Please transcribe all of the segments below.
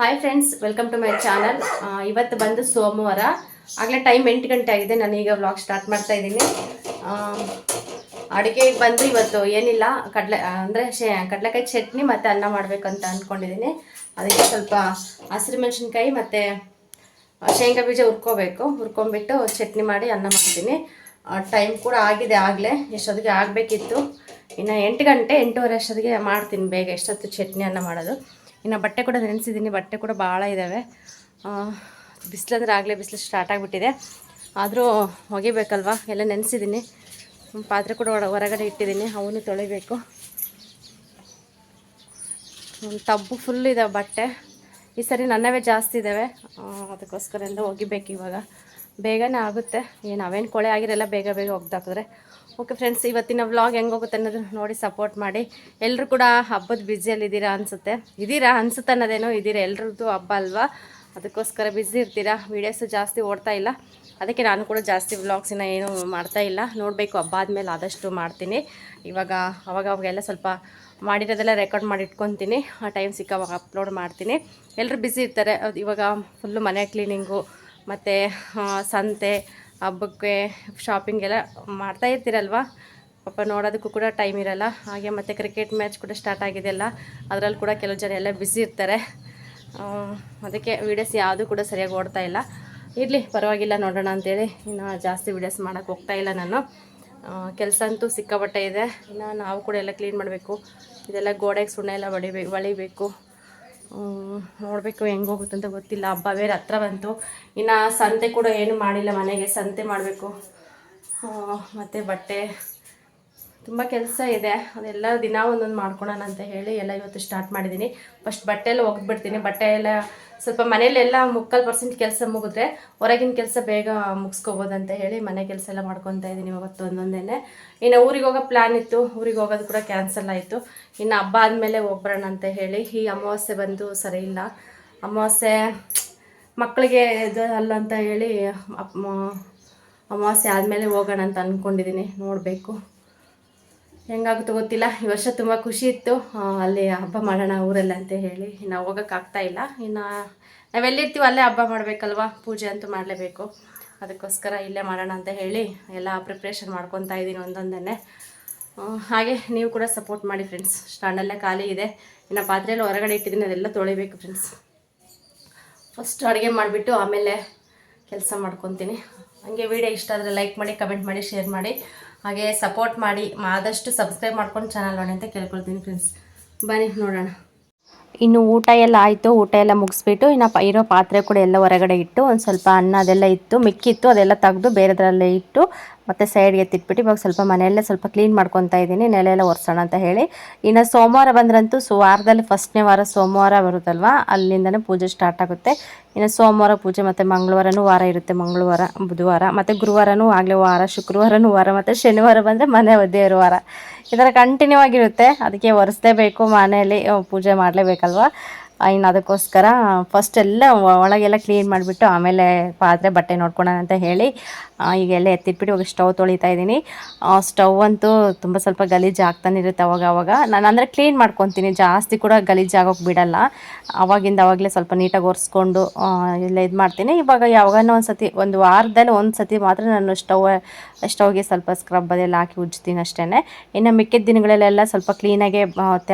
Hi friends welcome to my channel ಇವತ್ತು ಬಂದು ಸೋಮವಾರ. ಆಗಲೇ ಟೈಮ್ ಎಂಟು ಗಂಟೆ ಆಗಿದೆ, ನಾನು ಈಗ ವ್ಲಾಗ್ ಸ್ಟಾರ್ಟ್ ಮಾಡ್ತಾ ಇದ್ದೀನಿ. ಅಡುಗೆಗೆ ಬಂದು ಇವತ್ತು ಏನಿಲ್ಲ, ಕಡಲೆ, ಅಂದರೆ ಶೇ, ಕಡಲೆಕಾಯಿ ಚಟ್ನಿ ಮತ್ತು ಅನ್ನ ಮಾಡಬೇಕಂತ ಅಂದ್ಕೊಂಡಿದ್ದೀನಿ ಅದಕ್ಕೆ ಸ್ವಲ್ಪ ಹಸಿರು ಮೆಣಸಿನ್ಕಾಯಿ ಮತ್ತು ಶೇಂಗಾ ಬೀಜ ಹುರ್ಕೋಬೇಕು. ಹುರ್ಕೊಂಬಿಟ್ಟು ಚಟ್ನಿ ಮಾಡಿ ಅನ್ನ ಮಾಡ್ತೀನಿ. ಟೈಮ್ ಕೂಡ ಆಗಿದೆ ಆಗಲೇ, ಎಷ್ಟೊತ್ತಿಗೆ ಆಗಬೇಕಿತ್ತು. ಇನ್ನು ಎಂಟು ಗಂಟೆ, ಎಂಟೂವರೆ ಅಷ್ಟೊತ್ತಿಗೆ ಮಾಡ್ತೀನಿ ಬೇಗ, ಎಷ್ಟೊತ್ತು ಚಟ್ನಿ ಅನ್ನ ಮಾಡೋದು. ಇನ್ನು ಬಟ್ಟೆ ಕೂಡ ನೆನೆಸಿದ್ದೀನಿ ಬಟ್ಟೆ ಕೂಡ ಭಾಳ ಇದ್ದಾವೆ ಬಿಸಿಲಂದ್ರೆ ಆಗಲೇ ಬಿಸಿಲು ಸ್ಟಾರ್ಟ್ ಆಗಿಬಿಟ್ಟಿದೆ. ಆದರೂ ಒಗಿಬೇಕಲ್ವಾ? ಎಲ್ಲ ನೆನೆಸಿದ್ದೀನಿ ಪಾತ್ರೆ ಕೂಡ ಹೊರ- ಹೊರಗಡೆ ಇಟ್ಟಿದ್ದೀನಿ ಅವನು ತೊಳಿಬೇಕು. ಟಬ್ಬು ಫುಲ್ ಇದಾವೆ ಬಟ್ಟೆ. ಈ ಸರಿ ನನ್ನವೇ ಜಾಸ್ತಿ ಇದ್ದಾವೆ ಅದಕ್ಕೋಸ್ಕರ ಎಲ್ಲ ಒಗಿಬೇಕು ಇವಾಗ. ಬೇಗನೆ ಆಗುತ್ತೆ. ಏನು, ಅವೇನು ಕೊಳೆ ಆಗಿರಲ್ಲ, ಬೇಗ ಬೇಗ ಒಗ್ದಾಕಿದ್ರೆ. ಓಕೆ ಫ್ರೆಂಡ್ಸ್ ಇವತ್ತಿನ ವ್ಲಾಗ್ ಹೆಂಗೆ ಹೋಗುತ್ತೆ ಅನ್ನೋದು ನೋಡಿ ಸಪೋರ್ಟ್ ಮಾಡಿ. ಎಲ್ಲರೂ ಕೂಡ ಹಬ್ಬದ ಬ್ಯುಸಿಯಲ್ಲಿ ಇದ್ದೀರಾ ಅನಿಸುತ್ತೆ? ಇದ್ದೀರಾ ಅನಿಸುತ್ತೆ ಅನ್ನೋದೇನೋ ಇದ್ದೀರಾ? ಎಲ್ರದ್ದು ಹಬ್ಬ ಅಲ್ವಾ? ಅದಕ್ಕೋಸ್ಕರ ಬ್ಯುಸಿ ಇರ್ತೀರಾ? ವೀಡಿಯೋಸು ಜಾಸ್ತಿ ಓಡ್ತಾ ಇಲ್ಲ. ಅದಕ್ಕೆ ನಾನು ಕೂಡ ಜಾಸ್ತಿ ವ್ಲಾಗ್ಸಿನ ಏನು ಮಾಡ್ತಾ ಇಲ್ಲ. ನೋಡಬೇಕು, ಹಬ್ಬ ಆದಮೇಲೆ ಆದಷ್ಟು ಮಾಡ್ತೀನಿ. ಇವಾಗ ಅವಾಗ ಅವಾಗೆಲ್ಲ ಸ್ವಲ್ಪ ಮಾಡಿರೋದೆಲ್ಲ ರೆಕಾರ್ಡ್ ಮಾಡಿ ಇಟ್ಕೊತೀನಿ. ಆ ಟೈಮ್ ಸಿಕ್ಕವಾಗ ಅಪ್ಲೋಡ್ ಮಾಡ್ತೀನಿ. ಎಲ್ಲರೂ ಬ್ಯುಸಿ ಇರ್ತಾರೆ. ಇವಾಗ ಫುಲ್ಲು ಮನೆ ಕ್ಲೀನಿಂಗು ಮತ್ತು ಸಂತೆ ಹಬ್ಬಕ್ಕೆ ಶಾಪಿಂಗ್ ಎಲ್ಲ ಮಾಡ್ತಾ ಇರ್ತೀರಲ್ವ? ಪಾಪ ನೋಡೋದಕ್ಕೂ ಕೂಡ ಟೈಮ್ ಇರಲ್ಲ. ಹಾಗೆ ಮತ್ತು ಕ್ರಿಕೆಟ್ ಮ್ಯಾಚ್ ಕೂಡ ಸ್ಟಾರ್ಟ್ ಆಗಿದೆ ಅಲ್ಲ. ಅದರಲ್ಲಿ ಕೂಡ ಕೆಲವು ಜನ ಎಲ್ಲ ಬ್ಯುಸಿ ಇರ್ತಾರೆ. ಅದಕ್ಕೆ ವೀಡಿಯೋಸ್ ಯಾವುದೂ ಕೂಡ ಸರಿಯಾಗಿ ಓಡ್ತಾ ಇಲ್ಲ. ಇರಲಿ, ಪರವಾಗಿಲ್ಲ ನೋಡೋಣ ಅಂತೇಳಿ. ಇನ್ನು ಜಾಸ್ತಿ ವೀಡಿಯೋಸ್ ಮಾಡೋಕ್ಕೆ ಹೋಗ್ತಾ ಇಲ್ಲ ನಾನು. ಕೆಲಸ ಅಂತೂ ಸಿಕ್ಕಾಪಟ್ಟೆ ಇದೆ. ಇನ್ನು ನಾವು ಕೂಡ ಎಲ್ಲ ಕ್ಲೀನ್ ಮಾಡಬೇಕು. ಇದೆಲ್ಲ ಗೋಡೆಗೆ ಸುಣ್ಣ ಎಲ್ಲ ಬಳಿಬೇಕು ಹೊಳಿಬೇಕು. ನೋಡಬೇಕು ಹೆಂಗೆ ಹೋಗುತ್ತೆ ಅಂತ ಗೊತ್ತಿಲ್ಲ. ಹಬ್ಬ ಬೇರೆ ಹತ್ರ ಬಂತು. ಇನ್ನು ಸಂತೆ ಕೂಡ ಏನು ಮಾಡಿಲ್ಲ ಮನೆಗೆ. ಸಂತೆ ಮಾಡಬೇಕು. ಮತ್ತು ಬಟ್ಟೆ. ತುಂಬ ಕೆಲಸ ಇದೆ. ಅದೆಲ್ಲ ದಿನ ಒಂದೊಂದು ಮಾಡ್ಕೊಳೋಣ ಅಂತ ಹೇಳಿ ಎಲ್ಲ ಇವತ್ತು ಸ್ಟಾರ್ಟ್ ಮಾಡಿದ್ದೀನಿ ಫಸ್ಟ್ ಬಟ್ಟೆ ಎಲ್ಲ ಒಗೆದ್ಬಿಡ್ತೀನಿ. ಬಟ್ಟೆ ಎಲ್ಲ ಸ್ವಲ್ಪ ಮನೆಯಲ್ಲೆಲ್ಲ ಮುಕ್ಕಾಲು ಪರ್ಸೆಂಟ್ ಕೆಲಸ ಮುಗಿದ್ರೆ ಹೊರಗಿನ ಕೆಲಸ ಬೇಗ ಮುಗಿಸ್ಕೋಬೋದಂತ ಹೇಳಿ ಮನೆ ಕೆಲಸ ಎಲ್ಲ ಮಾಡ್ಕೊತಾ ಇದ್ದೀನಿ ಇವತ್ತು ಒಂದೊಂದೇನೆ. ಇನ್ನು ಊರಿಗೆ ಹೋಗೋ ಪ್ಲ್ಯಾನ್ ಇತ್ತು. ಊರಿಗೆ ಹೋಗೋದು ಕೂಡ ಕ್ಯಾನ್ಸಲ್ ಆಯಿತು. ಇನ್ನು ಹಬ್ಬ ಆದಮೇಲೆ ಹೋಗ್ಬರೋಣ ಅಂತ ಹೇಳಿ. ಈ ಅಮಾವಾಸ್ಯೆ ಬಂದು ಸರಿ ಇಲ್ಲ. ಅಮಾವಾಸ್ಯೆ, ಮಕ್ಕಳಿಗೆ ಇದು ಅಲ್ಲ ಅಂತ ಹೇಳಿ ಅಮಾವಾಸ್ಯೆ ಆದಮೇಲೆ ಹೋಗೋಣ ಅಂತ ಅಂದ್ಕೊಂಡಿದ್ದೀನಿ ನೋಡಬೇಕು. ಹೆಂಗಾಗುತ್ತೋ ಗೊತ್ತಿಲ್ಲ. ಈ ವರ್ಷ ತುಂಬ ಖುಷಿ ಇತ್ತು. ಅಲ್ಲಿ ಹಬ್ಬ ಮಾಡೋಣ ಊರಲ್ಲಿ ಅಂತ ಹೇಳಿ. ಇನ್ನು ಹೋಗೋಕ್ಕಾಗ್ತಾ ಇಲ್ಲ. ಇನ್ನು ನಾವೆಲ್ಲಿರ್ತೀವೋ ಅಲ್ಲೇ ಹಬ್ಬ ಮಾಡಬೇಕಲ್ವ? ಪೂಜೆ ಅಂತೂ ಮಾಡಲೇಬೇಕು. ಅದಕ್ಕೋಸ್ಕರ ಇಲ್ಲೇ ಮಾಡೋಣ ಅಂತ ಹೇಳಿ ಎಲ್ಲ ಪ್ರಿಪ್ರೇಷನ್ ಮಾಡ್ಕೊತಾ ಇದ್ದೀನಿ ಒಂದೊಂದನ್ನೇ. ಹಾಗೆ ನೀವು ಕೂಡ ಸಪೋರ್ಟ್ ಮಾಡಿ ಫ್ರೆಂಡ್ಸ್ ಸ್ಟ್ಯಾಂಡಲ್ಲೇ ಖಾಲಿ ಇದೆ. ಇನ್ನು ಪಾತ್ರೆಯಲ್ಲಿ ಹೊರಗಡೆ ಇಟ್ಟಿದ್ದೀನಿ. ಅದೆಲ್ಲ ತೊಳಿಬೇಕು ಫ್ರೆಂಡ್ಸ್ ಫಸ್ಟ್ ಅಡುಗೆ ಮಾಡಿಬಿಟ್ಟು ಆಮೇಲೆ ಕೆಲಸ ಮಾಡ್ಕೊತೀನಿ. ಹಾಗೆ ವಿಡಿಯೋ ಇಷ್ಟ ಆದರೆ ಲೈಕ್ ಮಾಡಿ ಕಮೆಂಟ್ ಮಾಡಿ ಶೇರ್ ಮಾಡಿ. ಹಾಗೆ ಸಪೋರ್ಟ್ ಮಾಡಿ, ಆದಷ್ಟು ಸಬ್ಸ್ಕ್ರೈಬ್ ಮಾಡ್ಕೊಂಡು ಚಾನಲ್ ನೋಡಿ ಅಂತ ಕೇಳ್ಕೊಳ್ತೀನಿ ಫ್ರೆಂಡ್ಸ್ ಬನ್ನಿ, ನೋಡೋಣ. ಇನ್ನು ಊಟ ಎಲ್ಲ ಆಯಿತು, ಊಟ ಎಲ್ಲ ಮುಗಿಸ್ಬಿಟ್ಟು ಇನ್ನು ಇರೋ ಪಾತ್ರೆ ಕೂಡ ಎಲ್ಲ ಹೊರಗಡೆ ಇಟ್ಟು ಒಂದು ಸ್ವಲ್ಪ ಅನ್ನ ಅದೆಲ್ಲ ಇತ್ತು, ಮಿಕ್ಕಿತ್ತು, ಅದೆಲ್ಲ ತೆಗೆದು ಬೇರೆದ್ರಲ್ಲೇ ಇಟ್ಟು ಮತ್ತು ಸೈಡ್ಗೆ ಎತ್ತಿಟ್ಬಿಟ್ಟು ಇವಾಗ ಸ್ವಲ್ಪ ಮನೆಯಲ್ಲೇ ಸ್ವಲ್ಪ ಕ್ಲೀನ್ ಮಾಡ್ಕೊತಾ ಇದ್ದೀನಿ ನೆಲೆ ಎಲ್ಲ ಒರೆಸೋಣ ಅಂತ ಹೇಳಿ. ಇನ್ನು ಸೋಮವಾರ ಬಂದ್ರಂತೂ ಸೊ ವಾರದಲ್ಲಿ ಫಸ್ಟ್ನೇ ವಾರ ಸೋಮವಾರ ಬರುತ್ತಲ್ವ? ಅಲ್ಲಿಂದನೇ ಪೂಜೆ ಸ್ಟಾರ್ಟ್ ಆಗುತ್ತೆ. ಇನ್ನು ಸೋಮವಾರ ಪೂಜೆ ಮತ್ತು ಮಂಗಳವಾರನೂ ವಾರ ಇರುತ್ತೆ, ಮಂಗಳವಾರ, ಬುಧವಾರ ಮತ್ತು ಗುರುವಾರನೂ ಆಗಲೇ ವಾರ, ಶುಕ್ರವಾರನೂ ವಾರ ಮತ್ತು ಶನಿವಾರ ಬಂದರೆ ಮನೆ ದೇವ್ರ ವಾರ. ಈ ಥರ ಕಂಟಿನ್ಯೂ ಆಗಿರುತ್ತೆ. ಅದಕ್ಕೆ ಒರೆಸ್ಲೇಬೇಕು ಮನೆಯಲ್ಲಿ ಪೂಜೆ ಮಾಡಲೇಬೇಕಲ್ವ? ಇನ್ನು ಅದಕ್ಕೋಸ್ಕರ ಫಸ್ಟ್ ಎಲ್ಲ ಒಳಗೆಲ್ಲ ಕ್ಲೀನ್ ಮಾಡಿಬಿಟ್ಟು ಆಮೇಲೆ ಪಾತ್ರೆ ಬಟ್ಟೆ ನೋಡ್ಕೊಳ್ಳೋಣ ಅಂತ ಹೇಳಿ ಆ, ಈಗ ಎಲ್ಲ ಎತ್ತಿಟ್ಬಿಟ್ಟು ಇವಾಗ ಸ್ಟವ್ ತೊಳಿತಾ ಇದ್ದೀನಿ. ಸ್ಟವ್ ಅಂತೂ ತುಂಬ ಸ್ವಲ್ಪ ಗಲೀಜು ಆಗ್ತಾನೆ ಇರುತ್ತೆ ಅವಾಗ ಅವಾಗ. ನಾನು ಅಂದರೆ ಕ್ಲೀನ್ ಮಾಡ್ಕೊತೀನಿ ಜಾಸ್ತಿ ಕೂಡ ಗಲೀಜು ಆಗೋಕೆ ಬಿಡಲ್ಲ. ಅವಾಗಿಂದ ಅವಾಗಲೇ ಸ್ವಲ್ಪ ನೀಟಾಗಿ ಒರೆಸ್ಕೊಂಡು ಎಲ್ಲ ಇದು ಮಾಡ್ತೀನಿ. ಇವಾಗ ಯಾವಾಗನೋ ಒಂದು ಸತಿ ಒಂದು ವಾರದಲ್ಲಿ ಒಂದು ಸತಿ ಮಾತ್ರ ನಾನು ಸ್ಟವ್ ಸ್ಟವ್ಗೆ ಸ್ವಲ್ಪ ಸ್ಕ್ರಬ್ ಅದೆಲ್ಲ ಹಾಕಿ ಉಜ್ತೀನಿ ಅಷ್ಟೇ ಇನ್ನು ಮಿಕ್ಕಿದ ದಿನಗಳಲ್ಲೆಲ್ಲ ಸ್ವಲ್ಪ ಕ್ಲೀನಾಗೆ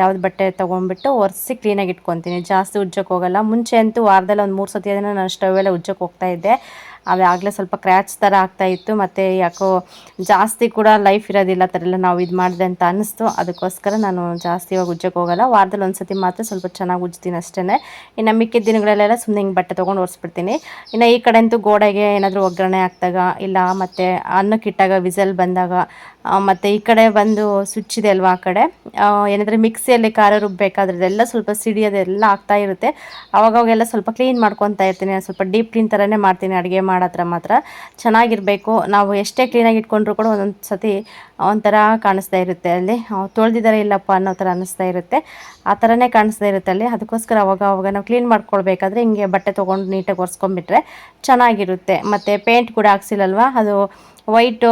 ಯಾವ್ದು ಬಟ್ಟೆ ತೊಗೊಂಡ್ಬಿಟ್ಟು ಒರೆಸಿ ಕ್ಲೀನಾಗಿ ಇಟ್ಕೊತೀನಿ. ಜಾಸ್ತಿ ಉಜ್ಜಕ್ಕೆ ಹೋಗಲ್ಲ. ಮುಂಚೆ ಅಂತೂ ವಾರದಲ್ಲಿ ಒಂದು ಮೂರು ಸತಿ ಅದನ್ನು ನಾನು ಸ್ಟವ್ ಎಲ್ಲ ಉಜ್ಜಕ್ಕೆ ಹೋಗ್ತಾ ಇದ್ದೆ. ಆಗಲೇ ಸ್ವಲ್ಪ ಕ್ರ್ಯಾಚ್ ಥರ ಆಗ್ತಾ ಇತ್ತು. ಮತ್ತು ಯಾಕೋ ಜಾಸ್ತಿ ಕೂಡ ಲೈಫ್ ಇರೋದಿಲ್ಲ ಥರ ಎಲ್ಲ ನಾವು ಇದು ಮಾಡಿದೆ ಅಂತ ಅನ್ನಿಸ್ತು. ಅದಕ್ಕೋಸ್ಕರ ನಾನು ಜಾಸ್ತಿ ಇವಾಗ ಉಜ್ಜಕ್ಕೆ ಹೋಗಲ್ಲ. ವಾರದಲ್ಲಿ ಒಂದು ಸತಿ ಮಾತ್ರ ಸ್ವಲ್ಪ ಚೆನ್ನಾಗಿ ಉಜ್ತೀನಿ ಅಷ್ಟೇ ಇನ್ನು ಮಿಕ್ಕಿದ ದಿನಗಳಲ್ಲೆಲ್ಲ ಸುಮ್ಮನೆ ಹಿಂಗೆ ಬಟ್ಟೆ ತೊಗೊಂಡು ಒರೆಸ್ಬಿಡ್ತೀನಿ. ಇನ್ನು ಈ ಕಡೆ ಅಂತೂ ಗೋಡೆಗೆ ಏನಾದರೂ ಒಗ್ಗರಣೆ ಹಾಕ್ದಾಗ, ಇಲ್ಲ ಮತ್ತು ಅನ್ನಕ್ಕಿಟ್ಟಾಗ, ವಿಸಲ್ ಬಂದಾಗ ಮತ್ತು ಈ ಕಡೆ ಬಂದು ಸ್ವಿಚ್ ಇದೆ ಅಲ್ವಾ ಆ ಕಡೆ. ಏನಾದರೆ ಮಿಕ್ಸಿಯಲ್ಲಿ ಖಾರ ರುಬ್ಬೇಕಾದ್ರೆ ಅದೆಲ್ಲ ಸ್ವಲ್ಪ ಸಿಡಿಯೋದೆಲ್ಲ ಆಗ್ತಾ ಇರುತ್ತೆ. ಅವಾಗವಾಗೆಲ್ಲ ಸ್ವಲ್ಪ ಕ್ಲೀನ್ ಮಾಡ್ಕೊತಾ ಇರ್ತೀನಿ. ಸ್ವಲ್ಪ ಡೀಪ್ ಕ್ಲೀನ್ ಥರನೇ ಮಾಡ್ತೀನಿ ಅಡುಗೆ ಮಾಡೋತ್ರ ಮಾತ್ರ. ಚೆನ್ನಾಗಿರಬೇಕು. ನಾವು ಎಷ್ಟೇ ಕ್ಲೀನಾಗಿ ಇಟ್ಕೊಂಡ್ರು ಕೂಡ ಒಂದೊಂದು ಸತಿ ಒಂಥರ ಕಾಣಿಸ್ತಾ ಇರುತ್ತೆ ಅಲ್ಲಿ. ತೊಳೆದಿದ್ದಾರೆ ಇಲ್ಲಪ್ಪ ಅನ್ನೋ ಥರ ಅನ್ನಿಸ್ತಾ ಇರುತ್ತೆ. ಆ ಥರನೇ ಕಾಣಿಸ್ತಾ ಇರುತ್ತೆ ಅಲ್ಲಿ. ಅದಕ್ಕೋಸ್ಕರ ಅವಾಗ ಅವಾಗ ನಾವು ಕ್ಲೀನ್ ಮಾಡ್ಕೊಳ್ಬೇಕಾದ್ರೆ ಹಿಂಗೆ ಬಟ್ಟೆ ತೊಗೊಂಡು ನೀಟಾಗಿ ಒರೆಸ್ಕೊಂಡ್ಬಿಟ್ರೆ ಚೆನ್ನಾಗಿರುತ್ತೆ. ಮತ್ತು ಪೇಂಟ್ ಕೂಡ ಹಾಕ್ಸಿಲ್ಲಲ್ವ? ಅದು ವೈಟು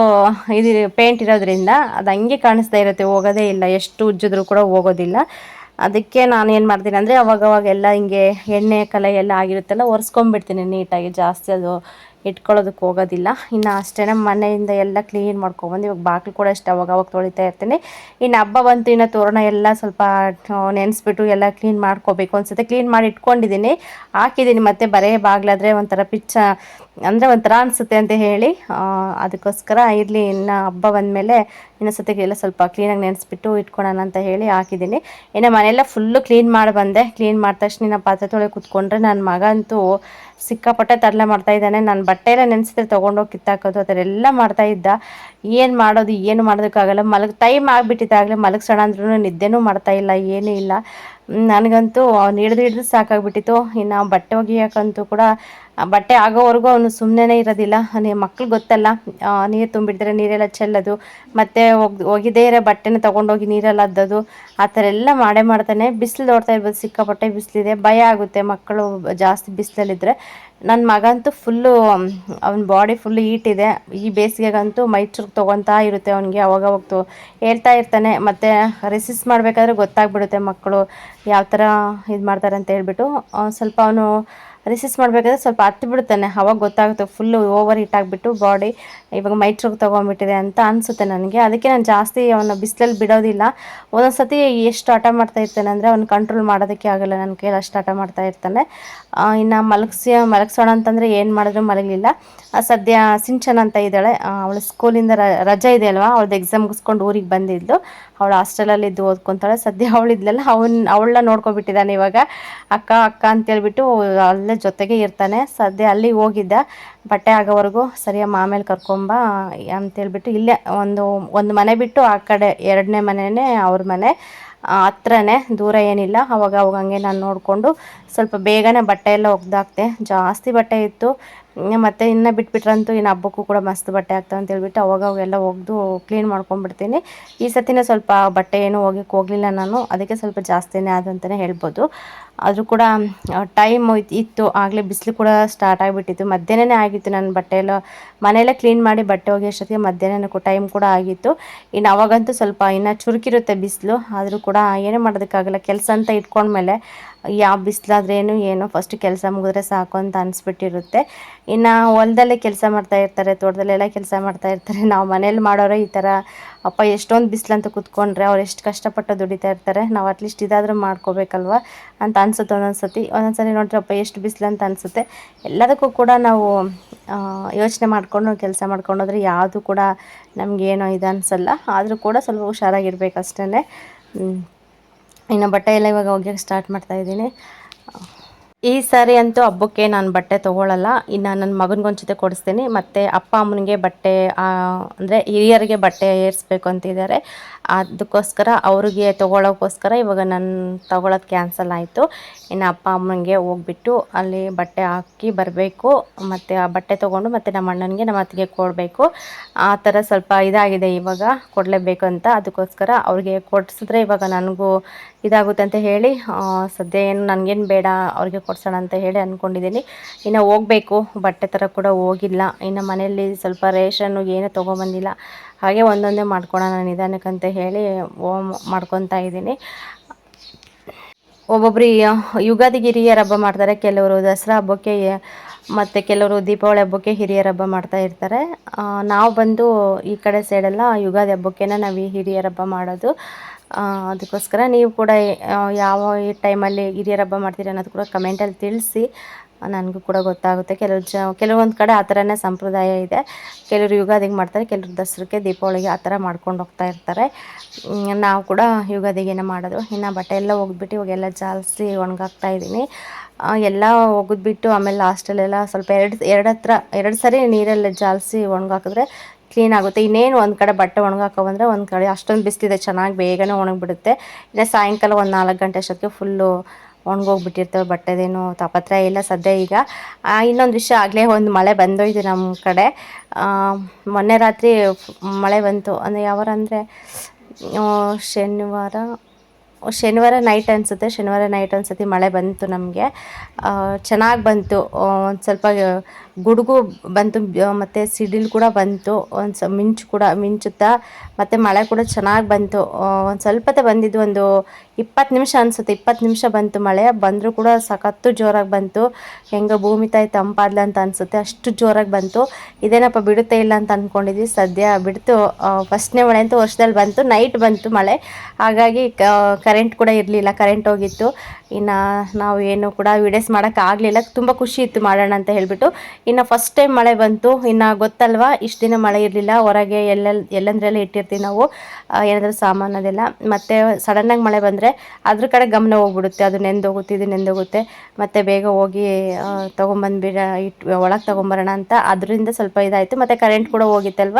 ಇದು ಪೇಂಟ್ ಇರೋದ್ರಿಂದ ಅದು ಹಂಗೆ ಕಾಣಿಸ್ತಾ ಇರುತ್ತೆ, ಹೋಗೋದೇ ಇಲ್ಲ. ಎಷ್ಟು ಉಜ್ಜಿದ್ರು ಕೂಡ ಹೋಗೋದಿಲ್ಲ. ಅದಕ್ಕೆ ನಾನು ಏನು ಮಾಡ್ತೀನಿ ಅಂದರೆ ಅವಾಗವಾಗೆಲ್ಲ ಹಿಂಗೆ ಎಣ್ಣೆ ಕಲೆ ಎಲ್ಲ ಆಗಿರುತ್ತಲ್ಲ ಒರೆಸ್ಕೊಂಬಿಡ್ತೀನಿ ನೀಟಾಗಿ ಜಾಸ್ತಿ ಅದು ಇಟ್ಕೊಳ್ಳೋದಕ್ಕೆ ಹೋಗೋದಿಲ್ಲ. ಇನ್ನು ಅಷ್ಟೇ ಮನೆಯಿಂದ ಎಲ್ಲ ಕ್ಲೀನ್ ಮಾಡ್ಕೊಬಂದು ಇವಾಗ ಬಾಗಿಲು ಕೂಡ ಅಷ್ಟೇ ಅವಾಗ ಅವಾಗ ತೊಳಿತಾ ಇರ್ತೀನಿ. ಇನ್ನು ಹಬ್ಬ ಬಂತು, ಇನ್ನು ತೋರಣ ಎಲ್ಲ ಸ್ವಲ್ಪ ನೆನೆಸ್ಬಿಟ್ಟು ಎಲ್ಲ ಕ್ಲೀನ್ ಮಾಡ್ಕೋಬೇಕು ಅನ್ಸುತ್ತೆ. ಕ್ಲೀನ್ ಮಾಡಿ ಇಟ್ಕೊಂಡಿದ್ದೀನಿ. ಹಾಕಿದ್ದೀನಿ ಮತ್ತೆ ಬರೇ ಬಾಗಿಲಾದರೆ ಒಂಥರ ಪಿಚ್ಚ, ಅಂದರೆ ಒಂಥರ ಅನಿಸುತ್ತೆ ಅಂತ ಹೇಳಿ ಅದಕ್ಕೋಸ್ಕರ ಇರಲಿ ಇನ್ನು ಹಬ್ಬ ಬಂದಮೇಲೆ ಇನ್ನೊಂದು ಎಲ್ಲ ಸ್ವಲ್ಪ ಕ್ಲೀನಾಗಿ ನೆನೆಸ್ಬಿಟ್ಟು ಇಟ್ಕೊಳೋಣ ಅಂತ ಹೇಳಿ ಹಾಕಿದ್ದೀನಿ. ಇನ್ನು ಮನೆಯೆಲ್ಲ ಫುಲ್ಲು ಕ್ಲೀನ್ ಮಾಡಿ ಬಂದೆ. ಕ್ಲೀನ್ ಮಾಡಿದ ತಕ್ಷಣ ಪಾತ್ರೆ ತೊಳೆ ಕೂತ್ಕೊಂಡ್ರೆ ನನ್ನ ಮಗ ಅಂತೂ ಸಿಕ್ಕಾಪಟ್ಟೆ ತರಲೆ ಮಾಡ್ತಾ ಇದ್ದಾನೆ. ನಾನು ಬಟ್ಟೆ ಎಲ್ಲ ನೆನೆಸಿದ್ರೆ ತೊಗೊಂಡೋಗಿ ಕಿತ್ತಾಕೋದು, ಆ ಥರ ಮಾಡ್ತಾ ಇದ್ದ. ಏನು ಮಾಡೋದು, ಏನು ಮಾಡೋದಕ್ಕಾಗಲ್ಲ. ಮಲಗ ಟೈಮ್ ಆಗಿಬಿಟ್ಟಿದ್ದಾಗಲೇ ಮಲಗಿಸೋಣ ಅಂದ್ರೂ ನಿದ್ದೆನೂ ಮಾಡ್ತಾ ಇಲ್ಲ, ಏನೂ ಇಲ್ಲ. ನನಗಂತೂ ಅವ್ನು ಹಿಡಿದು ಹಿಡಿದು ಸಾಕಾಗ್ಬಿಟ್ಟಿತ್ತು. ಇನ್ನು ಬಟ್ಟೆ ಒಗೆಯೋಕ್ಕಂತೂ ಕೂಡ ಬಟ್ಟೆ ಆಗೋವರೆಗೂ ಅವನು ಸುಮ್ಮನೆ ಇರೋದಿಲ್ಲ. ಮಕ್ಳು ಗೊತ್ತಲ್ಲ ನೀರು ತುಂಬಿಡಿದ್ರೆ ನೀರೆಲ್ಲ ಚೆಲ್ಲೋದು, ಮತ್ತು ಒಗ್, ಒಗಿದೇ ಇರೋ ಬಟ್ಟೆನ ತೊಗೊಂಡೋಗಿ ನೀರೆಲ್ಲ ಅದ್ದೋದು ಆ ಥರ ಎಲ್ಲ ಮಾಡೇ ಮಾಡ್ತಾನೆ. ಬಿಸಿಲು ನೋಡ್ತಾ ಇರ್ಬೋದು, ಸಿಕ್ಕಾಪಟ್ಟೆ ಬಿಸಿಲಿದೆ. ಭಯ ಆಗುತ್ತೆ ಮಕ್ಕಳು ಜಾಸ್ತಿ ಬಿಸಿಲಲ್ಲಿದ್ದರೆ ನನ್ನ ಮಗಂತೂ ಫುಲ್ಲು ಅವನ ಬಾಡಿ ಫುಲ್ಲು ಈಟಿದೆ ಈ ಬೇಸಿಗೆಗಂತೂ ಮೈಚೂರು ತೊಗೊತಾ ಇರುತ್ತೆ ಅವನಿಗೆ ಅವಾಗ ಹೋಗ್ತು ಹೇಳ್ತಾ ಇರ್ತಾನೆ. ಮತ್ತು ರೆಸಿಸ್ ಮಾಡಬೇಕಾದ್ರೆ ಗೊತ್ತಾಗ್ಬಿಡುತ್ತೆ ಮಕ್ಕಳು ಯಾವ ಥರ ಇದು ಮಾಡ್ತಾರೆ ಅಂತ ಹೇಳ್ಬಿಟ್ಟು ಸ್ವಲ್ಪ ಅವನು ರಿಸಿಸ್ ಮಾಡಬೇಕಾದ್ರೆ ಸ್ವಲ್ಪ ಹತ್ತು ಬಿಡ್ತಾನೆ ಅವಾಗ ಗೊತ್ತಾಗುತ್ತೆ ಫುಲ್ಲು ಓವರ್ ಹೀಟ್ ಆಗಿಬಿಟ್ಟು ಬಾಡಿ ಇವಾಗ ಮೈಟ್ರೋಗ್ ತೊಗೊಂಬಿಟ್ಟಿದೆ ಅಂತ ಅನಿಸುತ್ತೆ ನನಗೆ. ಅದಕ್ಕೆ ನಾನು ಜಾಸ್ತಿ ಅವನ ಬಿಸಿಲಲ್ಲಿ ಬಿಡೋದಿಲ್ಲ. ಒಂದೊಂದು ಸತಿ ಎಷ್ಟು ಆಟ ಮಾಡ್ತಾ ಇರ್ತಾನೆ ಅಂದರೆ ಅವ್ನು ಕಂಟ್ರೋಲ್ ಮಾಡೋದಕ್ಕೆ ಆಗಲ್ಲ ನನ್ನ ಕೈಯಲ್ಲಿ ಅಷ್ಟು ಆಟ ಮಾಡ್ತಾ ಇರ್ತಾನೆ. ಇನ್ನು ಮಲಗಿಸಿ, ಮಲಗಿಸೋಣ ಅಂತಂದರೆ ಏನು ಮಾಡಿದ್ರು ಮಲಗಲಿಲ್ಲ. ಸದ್ಯ ಸಿಂಚನ ಅಂತ ಇದ್ದಾಳೆ. ಅವಳು ಸ್ಕೂಲಿಂದ ರಜೆ ಇದೆ ಅಲ್ವಾ? ಅವಳದ್ದು ಎಕ್ಸಾಮ್ ಮುಗಿಸ್ಕೊಂಡು ಊರಿಗೆ ಬಂದಿದ್ದು ಅವಳು ಹಾಸ್ಟೆಲಲ್ಲಿ ಇದ್ದು ಓದ್ಕೊತಾಳೆ. ಸದ್ಯ ಅವಳಿದ್ಲಲ್ಲ, ಅವನ್, ಅವಳನ್ನ ನೋಡ್ಕೊಬಿಟ್ಟಿದ್ದಾನೆ ಇವಾಗ. ಅಕ್ಕ ಅಕ್ಕ ಅಂತೇಳ್ಬಿಟ್ಟು ಅಲ್ಲೇ ಜೊತೆಗೆ ಇರ್ತಾನೆ. ಸದ್ಯ ಅಲ್ಲಿ ಹೋಗಿದ್ದ. ಬಟ್ಟೆ ಆಗೋವರೆಗೂ ಸರಿಯಾಗಿ ಮಾಮೇಲೆ ಕರ್ಕೊಂಬ ಅಂತೇಳ್ಬಿಟ್ಟು ಇಲ್ಲೇ ಒಂದು ಒಂದು ಮನೆ ಬಿಟ್ಟು ಆ ಕಡೆ ಎರಡನೇ ಮನೆಯೇ ಅವ್ರ ಮನೆ. ಹತ್ರನೇ ದೂರ ಏನಿಲ್ಲ. ಅವಾಗ ಅವಾಗ ಹಂಗೆ ನಾನು ನೋಡಿಕೊಂಡು ಸ್ವಲ್ಪ ಬೇಗನೆ ಬಟ್ಟೆ ಎಲ್ಲ ಒಗ್ದಾಕ್ತೆ. ಜಾಸ್ತಿ ಬಟ್ಟೆ ಇತ್ತು. ಮತ್ತು ಇನ್ನು ಬಿಟ್ಬಿಟ್ರಂತೂ ಇನ್ನು ಹಬ್ಬಕ್ಕೂ ಕೂಡ ಮಸ್ತ್ ಬಟ್ಟೆ ಆಗ್ತವೆ ಅಂತ ಹೇಳ್ಬಿಟ್ಟು ಅವಾಗ ಅವಾಗೆಲ್ಲ ಒಗೆದು ಕ್ಲೀನ್ ಮಾಡ್ಕೊಂಡ್ಬಿಡ್ತೀನಿ. ಈ ಸತಿನೇ ಸ್ವಲ್ಪ ಬಟ್ಟೆ ಏನು ಹೋಗಕ್ಕೆ ಹೋಗಲಿಲ್ಲ ನಾನು. ಅದಕ್ಕೆ ಸ್ವಲ್ಪ ಜಾಸ್ತಿನೇ ಆದಂತಲೇ ಹೇಳ್ಬೋದು. ಆದರೂ ಕೂಡ ಟೈಮ್ ಇತ್ತು. ಆಗಲೇ ಬಿಸಿಲು ಕೂಡ ಸ್ಟಾರ್ಟ್ ಆಗಿಬಿಟ್ಟಿತ್ತು. ಮಧ್ಯಾಹ್ನನೇ ಆಗಿತ್ತು ನನ್ನ ಬಟ್ಟೆ ಎಲ್ಲ. ಮನೆಯೆಲ್ಲ ಕ್ಲೀನ್ ಮಾಡಿ ಬಟ್ಟೆ ಹೋಗಿ ಅಷ್ಟೊತ್ತಿಗೆ ಮಧ್ಯಾಹ್ನ ಟೈಮ್ ಕೂಡ ಆಗಿತ್ತು. ಇನ್ನು ಅವಾಗಂತೂ ಸ್ವಲ್ಪ ಇನ್ನು ಚುರುಕಿರುತ್ತೆ ಬಿಸಿಲು. ಆದರೂ ಕೂಡ ಏನೇ ಮಾಡೋದಕ್ಕಾಗಲ್ಲ. ಕೆಲಸ ಅಂತ ಇಟ್ಕೊಂಡ್ಮೇಲೆ, ಯಾವ ಬಿಸಿಲಾದ್ರೇನು ಏನು ಫಸ್ಟ್ ಕೆಲಸ ಮುಗಿದ್ರೆ ಸಾಕು ಅಂತ ಅನಿಸ್ಬಿಟ್ಟಿರುತ್ತೆ. ಇನ್ನು ಹೊಲದಲ್ಲೇ ಕೆಲಸ ಮಾಡ್ತಾ ಇರ್ತಾರೆ, ತೋಟದಲ್ಲೆಲ್ಲ ಕೆಲಸ ಮಾಡ್ತಾ ಇರ್ತಾರೆ. ನಾವು ಮನೇಲಿ ಮಾಡೋರು ಈ ಥರ ಅಪ್ಪ, ಎಷ್ಟೊಂದು ಬಿಸಿಲಂತ ಕುತ್ಕೊಂಡ್ರೆ ಅವ್ರು ಎಷ್ಟು ಕಷ್ಟಪಟ್ಟು ದುಡಿತಾ ಇರ್ತಾರೆ, ನಾವು ಅಟ್ಲೀಸ್ಟ್ ಇದಾದರೂ ಮಾಡ್ಕೋಬೇಕಲ್ವ? ಅಂತ ಅನ್ಸುತ್ತೆ ಒಂದೊಂದು ಸತಿ ಒಂದೊಂದು ಸರಿ ನೋಡ್ರಪ್ಪ ಎಷ್ಟು ಬಿಸಿಲು ಅಂತ ಅನಿಸುತ್ತೆ. ಎಲ್ಲದಕ್ಕೂ ಕೂಡ ನಾವು ಯೋಚನೆ ಮಾಡಿಕೊಂಡು ಕೆಲಸ ಮಾಡ್ಕೊಂಡೋದ್ರೆ ಯಾವುದು ಕೂಡ ನಮಗೇನೋ ಇದು ಅನಿಸಲ್ಲ. ಆದರೂ ಕೂಡ ಸ್ವಲ್ಪ ಹುಷಾರಾಗಿರ್ಬೇಕು ಅಷ್ಟೇ ಇನ್ನು ಬಟ್ಟೆ ಎಲ್ಲ ಇವಾಗ ಒಗ್ಯಕ್ಕೆ ಸ್ಟಾರ್ಟ್ ಮಾಡ್ತಾ ಇದ್ದೀನಿ. ಈ ಸಾರಿ ಅಂತೂ ಹಬ್ಬಕ್ಕೆ ನಾನು ಬಟ್ಟೆ ತೊಗೊಳ್ಳಲ್ಲ ಇನ್ನು ನನ್ನ ಮಗನಿಗೊಂದು ಜೊತೆ ಕೊಡಿಸ್ತೀನಿ. ಮತ್ತು ಅಪ್ಪ ಅಮ್ಮನಿಗೆ ಬಟ್ಟೆ ಅಂದರೆ ಹಿರಿಯರಿಗೆ ಬಟ್ಟೆ ಏರಿಸ್ಬೇಕು ಅಂತಿದ್ದಾರೆ. ಅದಕ್ಕೋಸ್ಕರ ಅವ್ರಿಗೆ ತೊಗೊಳೋಕ್ಕೋಸ್ಕರ ಇವಾಗ ನಾನು ತೊಗೊಳೋದು ಕ್ಯಾನ್ಸಲ್ ಆಯಿತು. ಇನ್ನು ಅಪ್ಪ ಅಮ್ಮನಿಗೆ ಹೋಗ್ಬಿಟ್ಟು ಅಲ್ಲಿ ಬಟ್ಟೆ ಹಾಕಿ ಬರಬೇಕು. ಮತ್ತು ಆ ಬಟ್ಟೆ ತೊಗೊಂಡು ಮತ್ತು ನಮ್ಮ ಅಣ್ಣನಿಗೆ ನಮ್ಮ ಅತ್ತಿಗೆ ಕೊಡಬೇಕು. ಆ ಥರ ಸ್ವಲ್ಪ ಇದಾಗಿದೆ ಇವಾಗ. ಕೊಡಲೇಬೇಕು ಅಂತ. ಅದಕ್ಕೋಸ್ಕರ ಅವ್ರಿಗೆ ಕೊಡಿಸಿದ್ರೆ ಇವಾಗ ನನಗೂ ಇದಾಗುತ್ತೆ ಅಂತ ಹೇಳಿ ಸದ್ಯ ಏನು ನನಗೇನು ಬೇಡ. ಅವ್ರಿಗೆ ಕೊಡ್ಸೋಣ ಅಂತ ಹೇಳಿ ಅಂದ್ಕೊಂಡಿದ್ದೀನಿ ಇನ್ನು ಹೋಗಬೇಕು, ಬಟ್ಟೆ ಥರ ಕೂಡ ಹೋಗಿಲ್ಲ. ಇನ್ನು ಮನೆಯಲ್ಲಿ ಸ್ವಲ್ಪ ರೇಷನ್ನು ಏನೂ ತೊಗೊಂಬಂದಿಲ್ಲ. ಹಾಗೆ ಒಂದೊಂದೇ ಮಾಡ್ಕೊಳೋಣ ನಿಧಾನಕ್ಕಂತ ಹೇಳಿ ಮಾಡ್ಕೊತಾ ಇದ್ದೀನಿ. ಒಬ್ಬೊಬ್ಬರು ಯುಗಾದಿಗೆ ಹಿರಿಯರ ಹಬ್ಬ ಮಾಡ್ತಾರೆ. ಕೆಲವರು ದಸರಾ ಹಬ್ಬಕ್ಕೆ ಮತ್ತು ಕೆಲವರು ದೀಪಾವಳಿ ಹಬ್ಬಕ್ಕೆ ಹಿರಿಯರ ಹಬ್ಬ ಮಾಡ್ತಾ ಇರ್ತಾರೆ. ನಾವು ಬಂದು ಈ ಕಡೆ ಸೈಡೆಲ್ಲ ಯುಗಾದಿ ಹಬ್ಬಕ್ಕೇನೆ ನಾವು ಈ ಹಿರಿಯರ ಹಬ್ಬ ಮಾಡೋದು. ಅದಕ್ಕೋಸ್ಕರ ನೀವು ಕೂಡ ಯಾವ ಟೈಮಲ್ಲಿ ಹಿರಿಯರ ಹಬ್ಬ ಮಾಡ್ತೀರಿ ಅನ್ನೋದು ಕೂಡ ಕಮೆಂಟಲ್ಲಿ ತಿಳಿಸಿ. ನನಗೂ ಕೂಡ ಗೊತ್ತಾಗುತ್ತೆ. ಕೆಲವು ಜ, ಕೆಲವೊಂದು ಕಡೆ ಆ ಥರನೇ ಸಂಪ್ರದಾಯ ಇದೆ. ಕೆಲವರು ಯುಗಾದಿಗೆ ಮಾಡ್ತಾರೆ, ಕೆಲವರು ದಸರಾಕ್ಕೆ ದೀಪಾವಳಿಗೆ ಆ ಥರ ಮಾಡ್ಕೊಂಡು ಹೋಗ್ತಾ ಇರ್ತಾರೆ. ನಾವು ಕೂಡ ಯುಗಾದಿಗೇನೆ ಮಾಡೋದು. ಇನ್ನು ಬಟ್ಟೆ ಎಲ್ಲ ಹೋಗ್ಬಿಟ್ಟು ಇವಾಗೆಲ್ಲ ಜಾಲಿಸಿ ಒಣಗಾಗ್ತಾ ಇದ್ದೀನಿ. ಎಲ್ಲ ಒಗೆದ್ಬಿಟ್ಟು ಆಮೇಲೆ ಲಾಸ್ಟಲ್ಲೆಲ್ಲ ಸ್ವಲ್ಪ ಎರಡು ಎರಡು ಹತ್ರ ಎರಡು ಸರಿ ನೀರಲ್ಲಿ ಜಾಲಿಸಿ ಒಣಗಾಕಿದ್ರೆ ಕ್ಲೀನ್ ಆಗುತ್ತೆ. ಇನ್ನೇನು ಒಂದು ಕಡೆ ಬಟ್ಟೆ ಒಣಗಾಕೋ ಬಂದರೆ ಒಂದು ಕಡೆ ಅಷ್ಟೊಂದು ಬಿಸಿಲಿದೆ ಚೆನ್ನಾಗಿ ಬೇಗನೆ ಒಣಗಿಬಿಡುತ್ತೆ. ಇನ್ನು ಸಾಯಂಕಾಲ ಒಂದು ನಾಲ್ಕು ಗಂಟೆ ಅಷ್ಟೊತ್ತಿಗೆ ಫುಲ್ಲು ಒಣಗೋಗ್ಬಿಟ್ಟಿರ್ತವೆ ಬಟ್ಟೆದೇನು ತಾಪತ್ರ ಇಲ್ಲ ಸದ್ಯ ಈಗ. ಇನ್ನೊಂದು ವಿಷಯ ಆಗಲೇ ಒಂದು ಮಳೆ ಬಂದೋಯ್ತು ನಮ್ಮ ಕಡೆ. ಮೊನ್ನೆ ರಾತ್ರಿ ಮಳೆ ಬಂತು. ಅಂದರೆ ಯಾವಾರ ಅಂದರೆ ಶನಿವಾರ ಶನಿವಾರ ನೈಟ್ ಅನಿಸುತ್ತೆ. ಶನಿವಾರ ನೈಟ್ ಅನ್ಸುತ್ತೆ ಮಳೆ ಬಂತು ನಮಗೆ. ಚೆನ್ನಾಗಿ ಬಂತು. ಒಂದು ಸ್ವಲ್ಪ ಗುಡುಗು ಬಂತು ಮತ್ತು ಸಿಡಿಲು ಕೂಡ ಬಂತು, ಒಂದು ಸ, ಮಿಂಚು ಕೂಡ ಮಿಂಚುತ್ತಾ, ಮತ್ತು ಮಳೆ ಕೂಡ ಚೆನ್ನಾಗಿ ಬಂತು. ಒಂದು ಸ್ವಲ್ಪತೆ ಬಂದಿದ್ದು ಒಂದು ಇಪ್ಪತ್ತು ನಿಮಿಷ ಅನಿಸುತ್ತೆ. ಇಪ್ಪತ್ತು ನಿಮಿಷ ಬಂತು ಮಳೆ, ಬಂದರೂ ಕೂಡ ಸಖತ್ತು ಜೋರಾಗಿ ಬಂತು. ಹೆಂಗೆ ಭೂಮಿ ತಾಯಿ ತಂಪಾದ್ಲ ಅಂತ ಅನಿಸುತ್ತೆ. ಅಷ್ಟು ಜೋರಾಗಿ ಬಂತು. ಇದೇನಪ್ಪ ಬಿಡುತ್ತೆ ಇಲ್ಲ ಅಂತ ಅಂದ್ಕೊಂಡಿದ್ವಿ ಸದ್ಯ ಬಿಡ್ತು ಫಸ್ಟ್ನೇ ಮಳೆ ಅಂತೂ ವರ್ಷದಲ್ಲಿ ಬಂತು. ನೈಟ್ ಬಂತು ಮಳೆ. ಹಾಗಾಗಿ ಕರೆಂಟ್ ಕೂಡ ಇರಲಿಲ್ಲ. ಕರೆಂಟ್ ಹೋಗಿತ್ತು. ಇನ್ನು ನಾವು ಏನು ಕೂಡ ವಿಡಿಯೋಸ್ ಮಾಡೋಕ್ಕಾಗಲಿಲ್ಲ ತುಂಬ ಖುಷಿ ಇತ್ತು ಮಾಡೋಣ ಅಂತ ಹೇಳಿಬಿಟ್ಟು. ಇನ್ನು ಫಸ್ಟ್ ಟೈಮ್ ಮಳೆ ಬಂತು. ಇನ್ನು ಗೊತ್ತಲ್ವಾ? ಇಷ್ಟು ದಿನ ಮಳೆ ಇರಲಿಲ್ಲ. ಹೊರಗೆ ಎಲ್ಲೆಲ್ಲಿ ಎಲ್ಲಂದ್ರೆಲ್ಲ ಇಟ್ಟಿರ್ತೀವಿ ನಾವು. ಏನಾದರೂ ಸಾಮಾನು ಅದೆಲ್ಲ. ಮತ್ತು ಸಡನ್ನಾಗಿ ಮಳೆ ಬಂದರೆ ಅದ್ರ ಕಡೆ ಗಮನ ಹೋಗ್ಬಿಡುತ್ತೆ. ಅದು ನೆಂದೋಗುತ್ತೆ ಇದು ನೆಂದೋಗುತ್ತೆ ಮತ್ತು ಬೇಗ ಹೋಗಿ ತೊಗೊಂಬಂದ್ಬಿಡ ಇಟ್ಟು ಒಳಗೆ ತೊಗೊಂಬರೋಣ ಅಂತ. ಅದರಿಂದ ಸ್ವಲ್ಪ ಇದಾಯಿತು. ಮತ್ತು ಕರೆಂಟ್ ಕೂಡ ಹೋಗಿತ್ತಲ್ವ?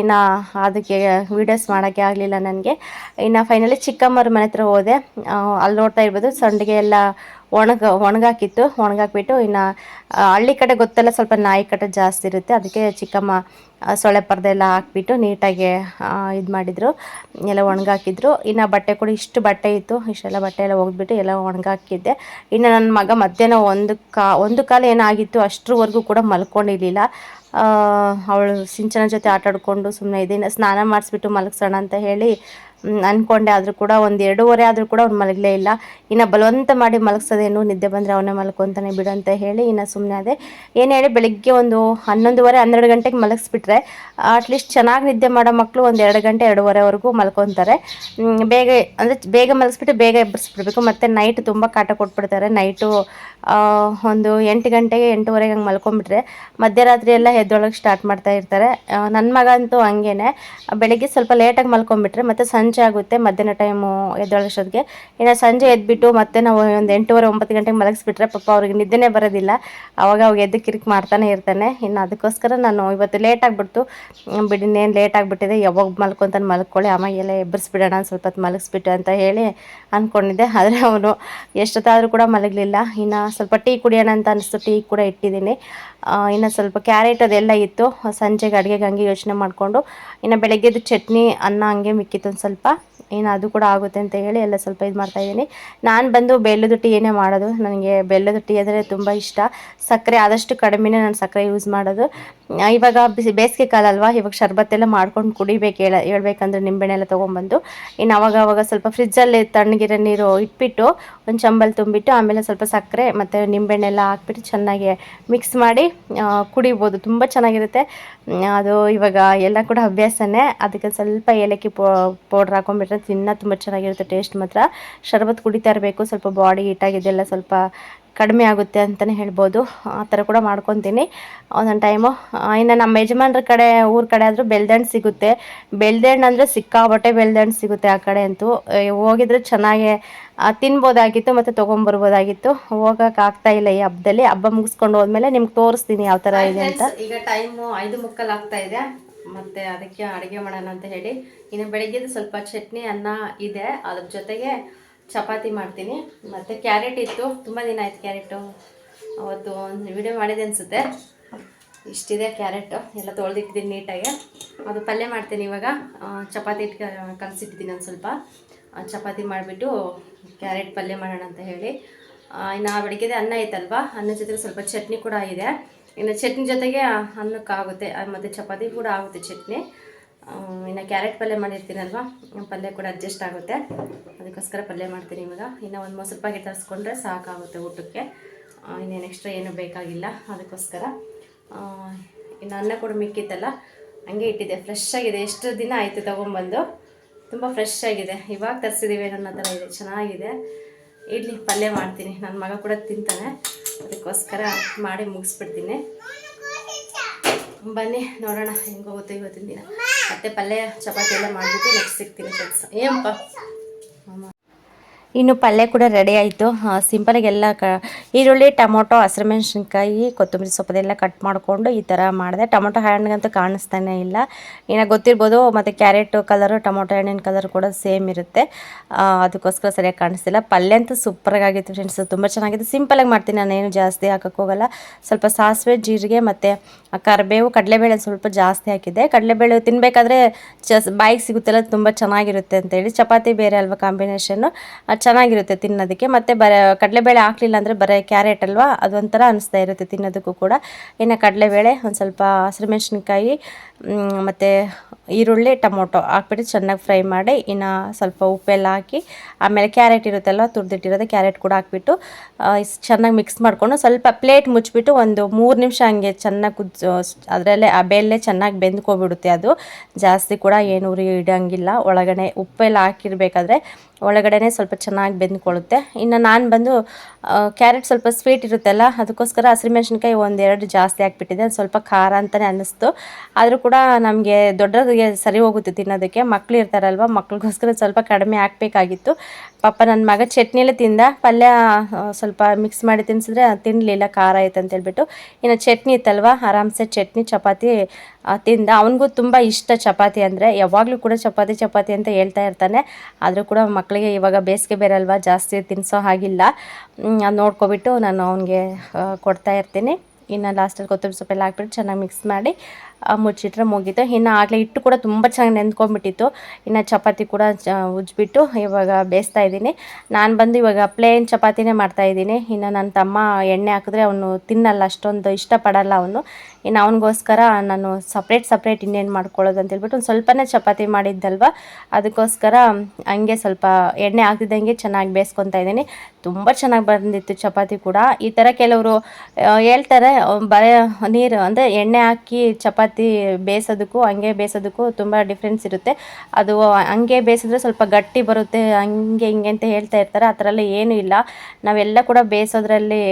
ಇನ್ನು ಅದಕ್ಕೆ ವೀಡಿಯೋಸ್ ಮಾಡೋಕ್ಕೆ ಆಗಲಿಲ್ಲ ನನಗೆ. ಇನ್ನು ಫೈನಲಿ ಚಿಕ್ಕಮ್ಮರ ಮನೆ ಹತ್ರ ಹೋದೆ. ಅಲ್ಲಿ ನೋಡ್ತಾ ಇರ್ಬೋದು, ಸಂಡಿಗೆ ಎಲ್ಲ ಒಣಗ, ಒಣಗಾಕಿತ್ತು, ಒಣಗಾಕ್ಬಿಟ್ಟು ಇನ್ನು ಹಳ್ಳಿ ಕಡೆ ಗೊತ್ತಲ್ಲ, ಸ್ವಲ್ಪ ನಾಯಿ ಕಟ ಜಾಸ್ತಿ ಇರುತ್ತೆ. ಅದಕ್ಕೆ ಚಿಕ್ಕಮ್ಮ ಸೊಳ್ಳೆ ಪರ್ದೆ ಎಲ್ಲ ಹಾಕ್ಬಿಟ್ಟು ನೀಟಾಗಿ ಇದು ಮಾಡಿದರು. ಎಲ್ಲ ಒಣಗಾಕಿದ್ರು. ಇನ್ನು ಬಟ್ಟೆ ಕೂಡ ಇಷ್ಟು ಬಟ್ಟೆ ಇತ್ತು. ಇಷ್ಟೆಲ್ಲ ಬಟ್ಟೆ ಎಲ್ಲ ಒಗೆದ್ಬಿಟ್ಟು ಎಲ್ಲ ಒಣಗಾಕಿದ್ದೆ. ಇನ್ನು ನನ್ನ ಮಗ ಮಧ್ಯಾಹ್ನ ಒಂದು ಕಾ, ಒಂದು ಕಾಲ ಏನಾಗಿತ್ತು ಅಷ್ಟರವರೆಗೂ ಕೂಡ ಮಲ್ಕೊಂಡಿರಲಿಲ್ಲ. ಅವಳು ಸಿಂಚನ ಜೊತೆ ಆಟಾಡಿಕೊಂಡು ಸುಮ್ಮನೆ ಇದೀನಿ ಸ್ನಾನ ಮಾಡಿಸ್ಬಿಟ್ಟು ಮಲಗಿಸೋಣ ಅಂತ ಹೇಳಿ ಮ್, ಅನ್ಕೊಂಡೆ. ಆದರೂ ಕೂಡ ಒಂದು ಎರಡೂವರೆ ಆದರೂ ಕೂಡ ಅವ್ನು ಮಲಗಲೇ ಇಲ್ಲ. ಇನ್ನು ಬಲವಂತ ಮಾಡಿ ಮಲಗಿಸೋದೇನು ನಿದ್ದೆ ಬಂದರೆ ಅವನೇ ಮಲ್ಕೊತಾನೆ ಬಿಡು ಅಂತ ಹೇಳಿ ಇನ್ನು ಸುಮ್ಮನೆ ಅದೇ ಏನು ಹೇಳಿ ಬೆಳಿಗ್ಗೆ ಒಂದು ಹನ್ನೊಂದುವರೆ ಹನ್ನೆರಡು ಗಂಟೆಗೆ ಮಲಗಿಸ್ಬಿಟ್ರೆ ಅಟ್ಲೀಸ್ಟ್ ಚೆನ್ನಾಗಿ ನಿದ್ದೆ ಮಾಡೋ ಮಕ್ಕಳು ಒಂದು ಎರಡು ಗಂಟೆ ಎರಡೂವರೆವರೆಗೂ ಮಲ್ಕೊತಾರೆ. ಬೇಗ ಅಂದರೆ ಬೇಗ ಮಲಗಿಸ್ಬಿಟ್ಟು ಬೇಗ ಎಬ್ಬರಿಸ್ಬಿಡ್ಬೇಕು ಮತ್ತು ನೈಟ್ ತುಂಬ ಕಾಟ ಕೊಟ್ಬಿಡ್ತಾರೆ. ನೈಟು ಒಂದು ಎಂಟು ಗಂಟೆಗೆ ಎಂಟೂವರೆಗೆ ಹಂಗೆ ಮಲ್ಕೊಂಡ್ಬಿಟ್ರೆ ಮಧ್ಯರಾತ್ರಿ ಎಲ್ಲ ಎದ್ದೊಳಗೆ ಸ್ಟಾರ್ಟ್ ಮಾಡ್ತಾ ಇರ್ತಾರೆ. ನನ್ನ ಮಗ ಅಂತೂ ಹಂಗೇನೆ. ಬೆಳಿಗ್ಗೆ ಸ್ವಲ್ಪ ಲೇಟಾಗಿ ಮಲ್ಕೊಂಡ್ಬಿಟ್ರೆ ಮತ್ತೆ ಸಂಜೆ ಆಗುತ್ತೆ, ಮಧ್ಯಾಹ್ನ ಟೈಮು ಎದ್ದೊಳಷ್ಟೊತ್ತಿಗೆ ಇನ್ನು ಸಂಜೆ ಎದ್ಬಿಟ್ಟು ಮತ್ತೆ ನಾವು ಒಂದು ಎಂಟೂವರೆ, ಒಂಬತ್ತು ಗಂಟೆಗೆ ಮಲಗಿಸ್ಬಿಟ್ರೆ ಪಾಪ ಅವ್ರಿಗೆ ನಿದ್ದೆನೇ ಬರೋದಿಲ್ಲ. ಅವಾಗ ಅವಾಗ ಎದ್ದು ಕಿರಿಕ್ ಮಾಡ್ತಾನೆ ಇರ್ತಾನೆ. ಇನ್ನು ಅದಕ್ಕೋಸ್ಕರ ನಾನು ಇವತ್ತು ಲೇಟ್ ಆಗಿಬಿಡ್ತು. ಬಿಡಿ, ಇನ್ನೇನು ಲೇಟ್ ಆಗಿಬಿಟ್ಟಿದೆ. ಯಾವಾಗ ಮಲ್ಕೊತಾನೆ ಮಲ್ಕೊಳ್ಳಿ. ಆಮೇಲೆ ಎಬ್ಬರಿಸ್ಬಿಡೋಣ, ಸ್ವಲ್ಪ ಹೊತ್ತು ಮಲಗಿಸ್ಬಿಟ್ಟು ಅಂತ ಹೇಳಿ ಅಂದ್ಕೊಂಡಿದ್ದೆ ಆದರೆ ಅವನು ಎಷ್ಟೊತ್ತಾದರೂ ಕೂಡ ಮಲಗಲಿಲ್ಲ. ಇನ್ನು ಸ್ವಲ್ಪ ಟೀ ಕುಡಿಯೋಣ ಅಂತ ಅನಿಸ್ತು. ಟೀ ಕೂಡ ಇಟ್ಟಿದ್ದೀನಿ. ಇನ್ನು ಸ್ವಲ್ಪ ಕ್ಯಾರೆಟ್ ಅದೆಲ್ಲ ಇತ್ತು. ಸಂಜೆಗೆ ಅಡುಗೆಗೆ ಹಂಗೆ ಯೋಚನೆ ಮಾಡಿಕೊಂಡು, ಇನ್ನು ಬೆಳಗ್ಗೆದು ಚಟ್ನಿ, ಅನ್ನ ಹಂಗೆ ಮಿಕ್ಕಿತ್ತು ಒಂದು ಸ್ವಲ್ಪ. ಇನ್ನು ಅದು ಕೂಡ ಆಗುತ್ತೆ ಅಂತ ಹೇಳಿ ಎಲ್ಲ ಸ್ವಲ್ಪ ಇದು ಮಾಡ್ತಾಯಿದ್ದೀನಿ ನಾನು ಬಂದು ಬೆಲ್ಲದ ಏನೇ ಮಾಡೋದು, ನನಗೆ ಬೆಲ್ಲದ ಟೀ ಅಂದರೆ ತುಂಬ ಇಷ್ಟ. ಸಕ್ಕರೆ ಆದಷ್ಟು ಕಡಿಮೆನೇ ನಾನು ಸಕ್ಕರೆ ಯೂಸ್ ಮಾಡೋದು. ಇವಾಗ ಬಿಸಿ ಬೇಸಿಗೆ ಕಾಲ ಅಲ್ವಾ, ಇವಾಗ ಶರ್ಬತ್ತೆಲ್ಲ ಮಾಡ್ಕೊಂಡು ಕುಡಿಬೇಕು ಹೇಳ, ಹೇಳ್ಬೇಕಂದ್ರೆ ನಿಂಬೆಣ್ಣೆಲ್ಲ ತೊಗೊಂಬಂದು. ಇನ್ನು ಅವಾಗ ಅವಾಗ ಸ್ವಲ್ಪ ಫ್ರಿಜ್ಜಲ್ಲಿ ತಣ್ಣಗಿರೋ ನೀರು ಇಟ್ಬಿಟ್ಟು, ಒಂದು ಚಂಬಲ್ ತುಂಬಿಟ್ಟು, ಆಮೇಲೆ ಸ್ವಲ್ಪ ಸಕ್ಕರೆ ಮತ್ತು ನಿಂಬೆಹಣ್ಣೆಲ್ಲ ಹಾಕ್ಬಿಟ್ಟು ಚೆನ್ನಾಗಿ ಮಿಕ್ಸ್ ಮಾಡಿ ಕುಡಿಬೋದು. ತುಂಬ ಚೆನ್ನಾಗಿರುತ್ತೆ. ಅದು ಇವಾಗ ಎಲ್ಲ ಕೂಡ ಅಭ್ಯಾಸನೇ ಅದಕ್ಕೆ ಸ್ವಲ್ಪ ಏಲಕ್ಕಿ ಪೌಡ್ರ್ ಹಾಕೊಂಡ್ಬಿಟ್ರೆ ತಿನ್ನ ತುಂಬ ಚೆನ್ನಾಗಿರುತ್ತೆ ಟೇಸ್ಟ್ ಮಾತ್ರ. ಶರ್ಬತ್ ಕುಡಿತಾ ಇರಬೇಕು, ಸ್ವಲ್ಪ ಬಾಡಿ ಹೀಟಾಗಿದ್ದೆಲ್ಲ ಸ್ವಲ್ಪ ಕಡಿಮೆ ಆಗುತ್ತೆ ಅಂತಲೇ ಹೇಳ್ಬೋದು. ಆ ಥರ ಕೂಡ ಮಾಡ್ಕೊತೀನಿ. ಒಂದೊಂದು ಟೈಮು ಇನ್ನು ನಮ್ಮ ಯಜಮಾನ್ರ ಕಡೆ, ಊರ ಕಡೆ ಆದರೂ ಬೆಳ್ದಣ್ಣು ಸಿಗುತ್ತೆ. ಬೆಳ್ದಣ್ಣು ಅಂದರೆ ಸಿಕ್ಕಾಬಟ್ಟೆ ಬೆಳ್ದಣ್ಣು ಸಿಗುತ್ತೆ ಆ ಕಡೆ ಅಂತೂ. ಹೋಗಿದ್ರೆ ಚೆನ್ನಾಗೆ ತಿನ್ಬೋದಾಗಿತ್ತು ಮತ್ತು ತೊಗೊಂಬರ್ಬೋದಾಗಿತ್ತು. ಹೋಗೋಕ್ಕಾಗ್ತಾ ಇಲ್ಲ ಈ ಹಬ್ಬದಲ್ಲಿ. ಹಬ್ಬ ಮುಗಿಸ್ಕೊಂಡು ಹೋದ್ಮೇಲೆ ನಿಮ್ಗೆ ತೋರಿಸ್ತೀನಿ ಯಾವ ಥರ ಇದೆ ಅಂತ. ಈಗ ಟೈಮು ಐದು ಮುಕ್ಕಲ್ ಆಗ್ತಾ ಇದೆ. ಮತ್ತೆ ಅದಕ್ಕೆ ಅಡುಗೆ ಮಾಡೋಣ ಅಂತ ಹೇಳಿ. ಇನ್ನು ಬೆಳಗ್ಗೆದು ಸ್ವಲ್ಪ ಚಟ್ನಿ, ಅನ್ನ ಇದೆ. ಅದ್ರ ಜೊತೆಗೆ ಚಪಾತಿ ಮಾಡ್ತೀನಿ. ಮತ್ತು ಕ್ಯಾರೆಟ್ ಇತ್ತು. ತುಂಬ ದಿನ ಆಯ್ತು ಕ್ಯಾರೆಟು. ಅವತ್ತು ಒಂದು ವಿಡಿಯೋ ಮಾಡಿದೆ ಅನಿಸುತ್ತೆ. ಇಷ್ಟಿದೆ ಕ್ಯಾರೆಟು. ಎಲ್ಲ ತೊಳೆದಿಟ್ಟಿದ್ದೀನಿ ನೀಟಾಗಿ. ಅದು ಪಲ್ಯ ಮಾಡ್ತೀನಿ ಇವಾಗ. ಚಪಾತಿ ಇಟ್ಟು ಕಲಸಿಟ್ಟಿದ್ದೀನಿ ಒಂದು ಸ್ವಲ್ಪ. ಚಪಾತಿ ಮಾಡಿಬಿಟ್ಟು ಕ್ಯಾರೆಟ್ ಪಲ್ಯ ಮಾಡೋಣ ಅಂತ ಹೇಳಿ. ಇನ್ನು ಬೆಳಗ್ಗೆದೆ ಅನ್ನ ಐತಲ್ವಾ? ಅನ್ನ ಜೊತೆಗೆ ಸ್ವಲ್ಪ ಚಟ್ನಿ ಕೂಡ ಇದೆ. ಇನ್ನು ಚಟ್ನಿ ಜೊತೆಗೆ ಅನ್ನಕ್ಕಾಗುತ್ತೆ ಮತ್ತು ಚಪಾತಿ ಕೂಡ ಆಗುತ್ತೆ ಚಟ್ನಿ. ಇನ್ನು ಕ್ಯಾರೆಟ್ ಪಲ್ಯ ಮಾಡಿರ್ತೀನಲ್ವ ಪಲ್ಯ ಕೂಡ ಅಡ್ಜಸ್ಟ್ ಆಗುತ್ತೆ. ಅದಕ್ಕೋಸ್ಕರ ಪಲ್ಯ ಮಾಡ್ತೀನಿ ಇವಾಗ. ಇನ್ನು ಒಂದು ಮೊಸರು ಪ್ಯಾಕೆಟ್ ತರಿಸ್ಕೊಂಡ್ರೆ ಸಾಕಾಗುತ್ತೆ ಊಟಕ್ಕೆ. ಇನ್ನೇನು ಎಕ್ಸ್ಟ್ರಾ ಏನೂ ಬೇಕಾಗಿಲ್ಲ ಅದಕ್ಕೋಸ್ಕರ. ಇನ್ನು ಅನ್ನ ಕೂಡ ಮಿಕ್ಕಿತ್ತಲ್ಲ, ಹಂಗೆ ಇಟ್ಟಿದ್ದೆ. ಫ್ರೆಶ್ ಆಗಿದೆ. ಎಷ್ಟು ದಿನ ಆಯಿತು ತೊಗೊಂಬಂದು? ತುಂಬ ಫ್ರೆಶ್ ಆಗಿದೆ. ಇವಾಗ ತರಿಸಿದ್ದೀವಿ ಅನ್ನೋ ಥರ ಇದೆ. ಚೆನ್ನಾಗಿದೆ. ಇಡ್ಲಿ ಪಲ್ಯ ಮಾಡ್ತೀನಿ. ನನ್ನ ಮಗ ಕೂಡ ತಿಂತಾನೆ. ಅದಕ್ಕೋಸ್ಕರ ಮಾಡಿ ಮುಗಿಸ್ಬಿಡ್ತೀನಿ. ಬನ್ನಿ, ನೋಡೋಣ ಹೆಂಗೋಗುತ್ತೆ ಇವತ್ತಿನ ದಿನ. ಮತ್ತೆ ಪಲ್ಯ, ಚಪಾತಿ ಎಲ್ಲ ಮಾಡಿಬಿಟ್ಟು ನೆಕ್ಸ್ಟ್ ಸಿಗ್ತೀನಿ ಕೆಲಸ ಏನಪ್ಪ ಇನ್ನು ಪಲ್ಯ ಕೂಡ ರೆಡಿ ಆಯಿತು. ಸಿಂಪಲಾಗಿ ಎಲ್ಲ ಕ, ಈರುಳ್ಳಿ, ಟೊಮೊಟೊ ಹಸಿರುಮೆಣ್ಸಿನ್ಕಾಯಿ ಕೊತ್ತಂಬರಿ ಸೊಪ್ಪದೆಲ್ಲ ಕಟ್ ಮಾಡಿಕೊಂಡು ಈ ಥರ ಮಾಡಿದೆ. ಟೊಮೊಟೊ ಹಣ್ಣಿಗಂತೂ ಕಾಣಿಸ್ತಾನೆ ಇಲ್ಲ. ಇನ್ನು ಗೊತ್ತಿರ್ಬೋದು, ಮತ್ತು ಕ್ಯಾರೆಟು ಕಲರು ಟೊಮೊಟೊ ಹಣ್ಣಿನ ಕಲರ್ ಕೂಡ ಸೇಮ್ ಇರುತ್ತೆ. ಅದಕ್ಕೋಸ್ಕರ ಸರಿಯಾಗಿ ಕಾಣಿಸ್ತಿಲ್ಲ. ಪಲ್ಯ ಅಂತೂ ಸೂಪರಾಗಿತ್ತು ಫ್ರೆಂಡ್ಸ್ ತುಂಬ ಚೆನ್ನಾಗಿದೆ. ಸಿಂಪಲಾಗಿ ಮಾಡ್ತೀನಿ. ನಾನೇನು ಜಾಸ್ತಿ ಹಾಕೋಕ್ಕೋಗಲ್ಲ ಸ್ವಲ್ಪ ಸಾಸಿವೆ, ಜೀರಿಗೆ ಮತ್ತು ಕರಿಬೇವು, ಕಡಲೆಬೇಳೆ ಸ್ವಲ್ಪ ಜಾಸ್ತಿ ಹಾಕಿದ್ದೆ. ಕಡಲೆಬೇಳೆ ತಿನ್ನಬೇಕಾದ್ರೆ ಜಸ್ ಬಾಯಿಗೆ ಸಿಗುತ್ತಲ್ಲ ತುಂಬ ಚೆನ್ನಾಗಿರುತ್ತೆ ಅಂತೇಳಿ. ಚಪಾತಿ ಬೇರೆ ಅಲ್ವಾ ಕಾಂಬಿನೇಷನ್ನು ಚೆನ್ನಾಗಿರುತ್ತೆ ತಿನ್ನೋದಕ್ಕೆ. ಮತ್ತು ಬರ, ಕಡಲೆಬೇಳೆ ಹಾಕ್ಲಿಲ್ಲ ಅಂದರೆ ಬರೀ ಕ್ಯಾರೆಟ್ ಅಲ್ವಾ? ಅದೊಂಥರ ಅನಿಸ್ತಾ ಇರುತ್ತೆ ತಿನ್ನೋದಕ್ಕೂ ಕೂಡ. ಇನ್ನು ಕಡಲೆಬೇಳೆ ಒಂದು ಸ್ವಲ್ಪ ಹಸಿರುಮೆಣ್ಸಿನ್ಕಾಯಿ ಮತ್ತು ಈರುಳ್ಳಿ, ಟೊಮೊಟೊ ಹಾಕ್ಬಿಟ್ಟು ಚೆನ್ನಾಗಿ ಫ್ರೈ ಮಾಡಿ ಇನ್ನು ಸ್ವಲ್ಪ ಉಪ್ಪೆಲ್ಲ ಹಾಕಿ, ಆಮೇಲೆ ಕ್ಯಾರೆಟ್ ಇರುತ್ತಲ್ಲ ತುರಿದಿಟ್ಟಿರೋದು ಕ್ಯಾರೆಟ್ ಕೂಡ ಹಾಕ್ಬಿಟ್ಟು ಚೆನ್ನಾಗಿ ಮಿಕ್ಸ್ ಮಾಡಿಕೊಂಡು ಸ್ವಲ್ಪ ಪ್ಲೇಟ್ ಮುಚ್ಚಿಬಿಟ್ಟು ಒಂದು ಮೂರು ನಿಮಿಷ ಹಂಗೆ ಚೆನ್ನಾಗಿ ಕುದ್ದು ಅದರಲ್ಲೇ ಆ ಬೇಲೆ ಚೆನ್ನಾಗಿ ಬೆಂದ್ಕೊಬಿಡುತ್ತೆ ಅದು. ಜಾಸ್ತಿ ಕೂಡ ಏನು ಉರಿ ಇಡೋಂಗಿಲ್ಲ. ಒಳಗಡೆ ಉಪ್ಪೆಲ್ಲ ಹಾಕಿರ್ಬೇಕಾದ್ರೆ ಒಳಗಡೆ ಸ್ವಲ್ಪ ಚೆನ್ನಾಗಿ ಬೆಂದ್ಕೊಳ್ಳುತ್ತೆ. ಇನ್ನು ನಾನು ಬಂದು ಕ್ಯಾರೆಟ್ ಸ್ವಲ್ಪ ಸ್ವೀಟ್ ಇರುತ್ತಲ್ಲ ಅದಕ್ಕೋಸ್ಕರ ಹಸಿರುಮೆಣ್ಸಿನ್ಕಾಯಿ ಒಂದೆರಡು ಜಾಸ್ತಿ ಹಾಕ್ಬಿಟ್ಟಿದೆ ಸ್ವಲ್ಪ ಖಾರ ಅಂತಲೇ ಅನ್ನಿಸ್ತು ಆದರೂ ಕೂಡ ನಮಗೆ ದೊಡ್ಡವರಿಗೆ ಸರಿ ಹೋಗುತ್ತೆ ತಿನ್ನೋದಕ್ಕೆ. ಮಕ್ಳು ಇರ್ತಾರಲ್ವ, ಮಕ್ಳಿಗೋಸ್ಕರ ಸ್ವಲ್ಪ ಕಡಿಮೆ ಹಾಕಬೇಕಾಗಿತ್ತು. ಪಾಪ ನನ್ನ ಮಗ ಚಟ್ನಿಲೇ ತಿಂದ, ಪಲ್ಯ ಸ್ವಲ್ಪ ಮಿಕ್ಸ್ ಮಾಡಿ ತಿನ್ಸಿದ್ರೆ ತಿನ್ನಲಿಲ್ಲ ಖಾರ ಆಯ್ತು ಅಂತ ಹೇಳ್ಬಿಟ್ಟು. ಇನ್ನು ಚಟ್ನಿ ಇತ್ತಲ್ವ, ಆರಾಮ್ಸೆ ಚಟ್ನಿ, ಚಪಾತಿ ತಿಂದ. ಅವನಿಗೂ ತುಂಬ ಇಷ್ಟ ಚಪಾತಿ ಅಂದರೆ, ಯಾವಾಗಲೂ ಕೂಡ ಚಪಾತಿ ಚಪಾತಿ ಅಂತ ಹೇಳ್ತಾ ಇರ್ತಾನೆ. ಆದರೂ ಕೂಡ ಮಕ್ಕಳಿಗೆ ಇವಾಗ ಬೇಸಿಗೆ ಬೇರೆ ಅಲ್ವಾ, ಜಾಸ್ತಿ ತಿನ್ನಿಸೋ ಹಾಗಿಲ್ಲ. ಅದು ನೋಡ್ಕೊಬಿಟ್ಟು ನಾನು ಅವನಿಗೆ ಕೊಡ್ತಾ ಇರ್ತೀನಿ. ಇನ್ನು ಲಾಸ್ಟಲ್ಲಿ ಕೊತ್ತಂಬರಿ ಸೊಪ್ಪೆಲ್ಲ ಹಾಕ್ಬಿಟ್ಟು ಚೆನ್ನಾಗಿ ಮಿಕ್ಸ್ ಮಾಡಿ ಮುಚ್ಚಿಟ್ರೆ ಮುಗೀತು. ಇನ್ನು ಆಗಲೇ ಹಿಟ್ಟು ಕೂಡ ತುಂಬ ಚೆನ್ನಾಗಿ ನೆಂದ್ಕೊಂಡ್ಬಿಟ್ಟಿತ್ತು ಇನ್ನು ಚಪಾತಿ ಕೂಡ ಉಜ್ಜಿಬಿಟ್ಟು ಇವಾಗ ಬೇಯಿಸ್ತಾ ಇದ್ದೀನಿ. ನಾನು ಬಂದು ಇವಾಗ ಪ್ಲೇನ್ ಚಪಾತಿನೇ ಮಾಡ್ತಾ ಇದ್ದೀನಿ. ಇನ್ನು ನನ್ನ ತಮ್ಮ ಎಣ್ಣೆ ಹಾಕಿದ್ರೆ ಅವನು ತಿನ್ನಲ್ಲ, ಅಷ್ಟೊಂದು ಇಷ್ಟಪಡಲ್ಲ ಅವನು. ಇನ್ನು ಅವನಿಗೋಸ್ಕರ ನಾನು ಸಪ್ರೇಟ್ ಸಪ್ರೇಟ್ ಇನ್ನೇನು ಮಾಡ್ಕೊಳ್ಳೋದು ಅಂತೇಳ್ಬಿಟ್ಟು ಒಂದು ಸ್ವಲ್ಪನೇ ಚಪಾತಿ ಮಾಡಿದ್ದಲ್ವ? ಅದಕ್ಕೋಸ್ಕರ ಹಂಗೆ ಸ್ವಲ್ಪ ಎಣ್ಣೆ ಹಾಕ್ತಿದ್ದಂಗೆ ಚೆನ್ನಾಗಿ ಬೇಯಿಸ್ಕೊತಾ ಇದ್ದೀನಿ. ತುಂಬ ಚೆನ್ನಾಗಿ ಬಂದಿತ್ತು ಚಪಾತಿ ಕೂಡ. ಈ ಥರ ಕೆಲವರು ಹೇಳ್ತಾರೆ, ಬರೀ ನೀರು, ಅಂದರೆ ಎಣ್ಣೆ ಹಾಕಿ ಚಪಾತಿ ಬೇಯಿಸೋದಕ್ಕೂ, ಹಂಗೆ ಬೇಯಿಸೋದಕ್ಕೂ ತುಂಬ ಡಿಫ್ರೆನ್ಸ್ ಇರುತ್ತೆ. ಅದು ಹಂಗೆ ಬೇಯಿಸಿದ್ರೆ ಸ್ವಲ್ಪ ಗಟ್ಟಿ ಬರುತ್ತೆ, ಹಂಗೆ ಹಿಂಗೆ ಅಂತ ಹೇಳ್ತಾ ಇರ್ತಾರೆ. ಆ ಥರ ಎಲ್ಲ ಏನೂ ಇಲ್ಲ. ನಾವೆಲ್ಲ ಕೂಡ ಬೇಯಿಸೋದ್ರಲ್ಲಿ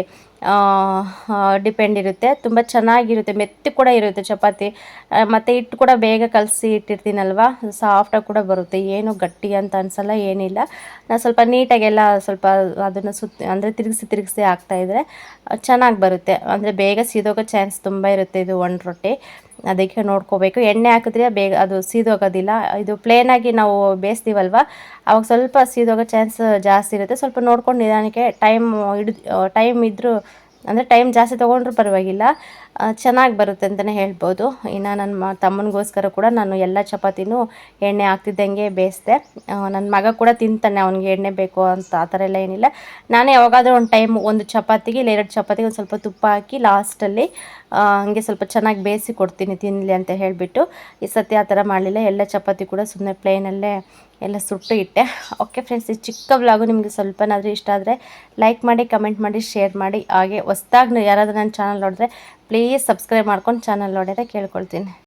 ಡಿಪೆಂಡ್ ಇರುತ್ತೆ. ತುಂಬ ಚೆನ್ನಾಗಿರುತ್ತೆ, ಮೆತ್ತಿ ಕೂಡ ಇರುತ್ತೆ ಚಪಾತಿ. ಮತ್ತು ಹಿಟ್ಟು ಕೂಡ ಬೇಗ ಕಲಸಿ ಇಟ್ಟಿರ್ತೀನಲ್ವ? ಸಾಫ್ಟಾಗಿ ಕೂಡ ಬರುತ್ತೆ. ಏನು ಗಟ್ಟಿ ಅಂತ ಅನ್ಸಲ್ಲ ಏನಿಲ್ಲ ನಾನು ಸ್ವಲ್ಪ ನೀಟಾಗೆಲ್ಲ ಸ್ವಲ್ಪ ಅದನ್ನು ಸುತ್ತ, ಅಂದರೆ ತಿರುಗಿಸಿ ತಿರುಗಿಸಿ ಹಾಕ್ತಾಯಿದ್ರೆ ಚೆನ್ನಾಗಿ ಬರುತ್ತೆ. ಅಂದರೆ ಬೇಗ ಸೀದೋಗೋ ಚಾನ್ಸ್ ತುಂಬ ಇರುತ್ತೆ ಇದು ಒಣ ರೊಟ್ಟಿ. ಅದಕ್ಕೆ ನೋಡ್ಕೋಬೇಕು. ಎಣ್ಣೆ ಹಾಕಿದ್ರೆ ಬೇಗ ಅದು ಸೀದೋಗೋದಿಲ್ಲ. ಇದು ಪ್ಲೇನಾಗಿ ನಾವು ಬೇಯಿಸ್ತೀವಲ್ವ? ಅವಾಗ ಸ್ವಲ್ಪ ಸೀದೋಗೋ ಚಾನ್ಸ್ ಜಾಸ್ತಿ ಇರುತ್ತೆ. ಸ್ವಲ್ಪ ನೋಡ್ಕೊಂಡು ನಿಧಾನಕ್ಕೆ ಟೈಮ್ ಹಿಡಿದು ಟೈಮ್ ಇದ್ದರೂ ಅಂದರೆ ಟೈಮ್ ಜಾಸ್ತಿ ತೊಗೊಂಡ್ರೂ ಪರವಾಗಿಲ್ಲ. ಚೆನ್ನಾಗಿ ಬರುತ್ತೆ ಅಂತಲೇ ಹೇಳ್ಬೋದು. ಇನ್ನು ನನ್ನ ತಮ್ಮನಿಗೋಸ್ಕರ ಕೂಡ ನಾನು ಎಲ್ಲ ಚಪಾತಿನೂ ಎಣ್ಣೆ ಹಾಕ್ತಿದ್ದಂಗೆ ಬೇಯಿಸ್ದೆ. ನನ್ನ ಮಗ ಕೂಡ ತಿಂತಾನೆ, ಅವ್ನಿಗೆ ಎಣ್ಣೆ ಬೇಕು ಅಂತ, ಆ ಥರ ಎಲ್ಲ ಏನಿಲ್ಲ. ನಾನೇ ಯಾವಾಗಾದರೂ ಒಂದು ಟೈಮ್ ಒಂದು ಚಪಾತಿಗೆ, ಇಲ್ಲ, ಎರಡು ಚಪಾತಿಗೆ ಒಂದು ಸ್ವಲ್ಪ ತುಪ್ಪ ಹಾಕಿ ಲಾಸ್ಟಲ್ಲಿ ಹಾಗೆ ಸ್ವಲ್ಪ ಚೆನ್ನಾಗಿ ಬೇಯಿಸಿ ಕೊಡ್ತೀನಿ ತಿನ್ನಲಿ ಅಂತ ಹೇಳಿಬಿಟ್ಟು. ಈ ಸತಿ ಆ ಥರ ಮಾಡಲಿಲ್ಲ, ಎಲ್ಲ ಚಪಾತಿ ಕೂಡ ಸುಮ್ಮನೆ ಪ್ಲೇನಲ್ಲೇ ಎಲ್ಲ ಸುಟ್ಟು ಇಟ್ಟೆ. ಓಕೆ ಫ್ರೆಂಡ್ಸ್ ಈ ಚಿಕ್ಕ ವ್ಲಾಗು ನಿಮಗೆ ಸ್ವಲ್ಪನಾದರೂ ಇಷ್ಟ ಆದರೆ ಲೈಕ್ ಮಾಡಿ ಕಮೆಂಟ್ ಮಾಡಿ ಶೇರ್ ಮಾಡಿ. ಹಾಗೆ ಹೊಸ್ದಾಗಿ ಯಾರಾದರೂ ನನ್ನ ಚಾನಲ್ ನೋಡಿದ್ರೆ ಪ್ಲೀಸ್ ಸಬ್ಸ್ಕ್ರೈಬ್ ಮಾಡ್ಕೊಂಡು ಚಾನಲ್ ನೋಡಿದ್ರೆ ಕೇಳ್ಕೊಳ್ತೀನಿ.